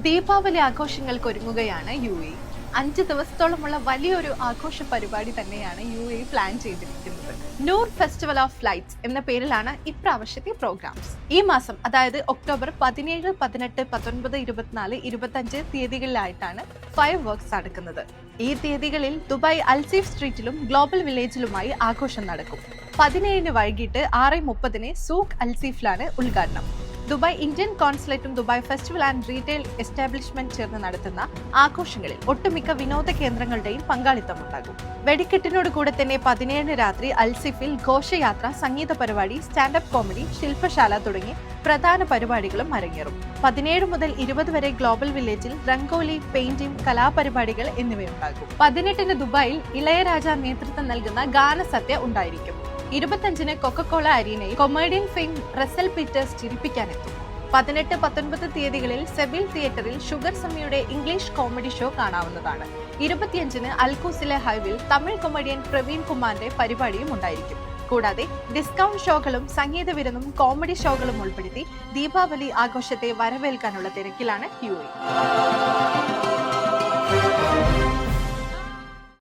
ദീപാവലി ആഘോഷങ്ങൾക്ക് ഒരുങ്ങുകയാണ് U A. അഞ്ച് ദിവസത്തോളമുള്ള വലിയൊരു ആഘോഷ പരിപാടി തന്നെയാണ് യു എ പ്ലാൻ ചെയ്തിരിക്കുന്നത്. നൂർ ഫെസ്റ്റിവൽ ഓഫ് ലൈറ്റ്സ് എന്ന പേരിലാണ് ഇപ്രാവശ്യത്തെ പ്രോഗ്രാംസ്. ഈ മാസം അതായത് ഒക്ടോബർ പതിനേഴ് പതിനെട്ട് പത്തൊൻപത് ഇരുപത്തിനാല് ഇരുപത്തഞ്ച് തീയതികളിലായിട്ടാണ് ഫയർ വർക്ക്സ് നടക്കുന്നത്. ഈ തീയതികളിൽ ദുബായ് അൽസീഫ് സ്ട്രീറ്റിലും ഗ്ലോബൽ വില്ലേജിലുമായി ആഘോഷം നടക്കും. പതിനേഴിന് വൈകിട്ട് ആറ് മുപ്പതിന് സൂഖ് അൽസീഫിലാണ് ഉദ്ഘാടനം. Dubai Indian കോൺസുലേറ്റും Dubai festival and retail establishment ചേർന്ന് നടത്തുന്ന ആഘോഷങ്ങളിൽ ഒട്ടുമിക്ക വിനോദ കേന്ദ്രങ്ങളുടെയും പങ്കാളിത്തമുണ്ടാകും വെടിക്കെട്ടിനോട് കൂടെ തന്നെ പതിനേഴിന് രാത്രി അൽസിഫിൽ ഘോഷയാത്ര സംഗീത പരിപാടി സ്റ്റാൻഡപ്പ് കോമഡി ശില്പശാല തുടങ്ങി പ്രധാന പരിപാടികളും അരങ്ങേറും. പതിനേഴ് മുതൽ ഇരുപത് വരെ ഗ്ലോബൽ വില്ലേജിൽ റംഗോലി പെയിന്റിംഗ് കലാപരിപാടികൾ എന്നിവയുണ്ടാകും. പതിനെട്ടിന് ദുബായിൽ ഇളയരാജ നേതൃത്വം നൽകുന്ന ഗാനസത്യ ഉണ്ടായിരിക്കും. ഇരുപത്തഞ്ചിന് കൊക്കക്കോള അരീനയിൽ കൊമേഡിയൻ ഫെയിം റസൽ പീറ്റേഴ്സ് ചിരിപ്പിക്കാനെത്തും. പതിനെട്ട് പത്തൊൻപത് തീയതികളിൽ സെബിൽ തിയേറ്ററിൽ ഷുഗർ സമ്മിയുടെ ഇംഗ്ലീഷ് കോമഡി ഷോ കാണാവുന്നതാണ്. ഇരുപത്തിയഞ്ചിന് അൽക്കൂസിലെ ഹൈവിൽ തമിഴ് കൊമേഡിയൻ പ്രവീൺ കുമാറിന്റെ പരിപാടിയും ഉണ്ടായിരിക്കും. കൂടാതെ ഡിസ്കൗണ്ട് ഷോകളും സംഗീത വിരുന്നും കോമഡി ഷോകളും ഉൾപ്പെടുത്തി ദീപാവലി ആഘോഷത്തെ വരവേൽക്കാനുള്ള തിരക്കിലാണ് യു എ.